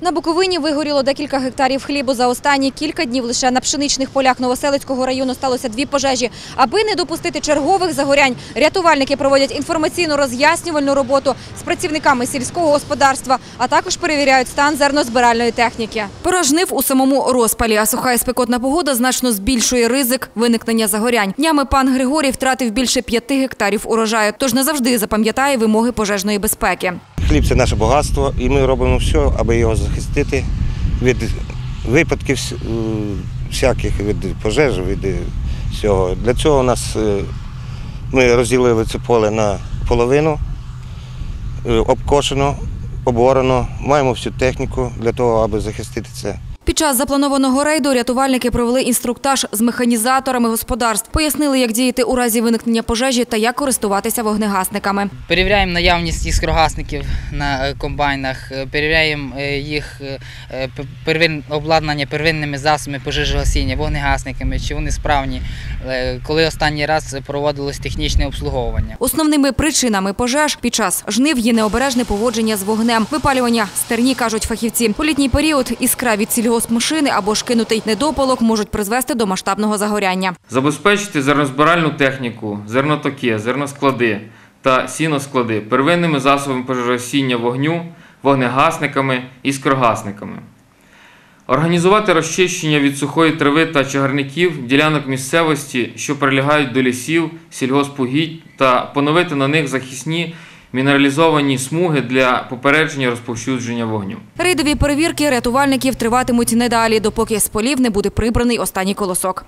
На Буковині вигоріло декілька гектарів хлібу. За останні кілька днів лише на пшеничних полях Новоселицького району сталося дві пожежі. Аби не допустити чергових загорянь, рятувальники проводять інформаційно-роз'яснювальну роботу з працівниками сільського господарства, а також перевіряють стан зернозбиральної техніки. Пора жнив у самому розпалі, а суха і спекотна погода значно збільшує ризик виникнення загорянь. Днями пан Григорій втратив більше п'яти гектарів урожаю, тож назавжди запам'ятає вимоги пожежної безпеки. Хліб це наше багатство, і ми робимо все, аби його захистити від випадків е, всяких, від пожеж, від всього. Для цього нас е, ми розділили це поле на половину, е, обкошено, оборено. Маємо всю техніку для того, аби захистити це. Під час запланованого рейду рятувальники провели інструктаж з механізаторами господарств, пояснили, як діяти у разі виникнення пожежі та як користуватися вогнегасниками. Перевіряємо наявність іскрогасників на е, комбайнах, е, перевіряємо е, їх обладнання первинними засобами пожежогасіння, вогнегасниками, чи вони справні, коли останній раз проводилось технічне обслуговування. Основними причинами пожеж під час жнив є необережне поводження з вогнем, випалювання стерні, кажуть фахівці. У літній період іскра від сільгоспмашини або ж кинутий недопалок можуть призвести до масштабного загоряння. Забезпечити зернозбиральну техніку, зернотоки, зерносклади та сіносклади первинними засобами пожежогасіння вогню, вогнегасниками і скрогасниками. Організувати розчищення від сухої трави та чагарників ділянок місцевості, що прилягають до лісів, сільгоспугідь та поновити на них захисні мінералізовані смуги для попередження розповсюдження вогню. Рейдові перевірки рятувальників триватимуть недалі, допоки з полів не буде прибраний останній колосок.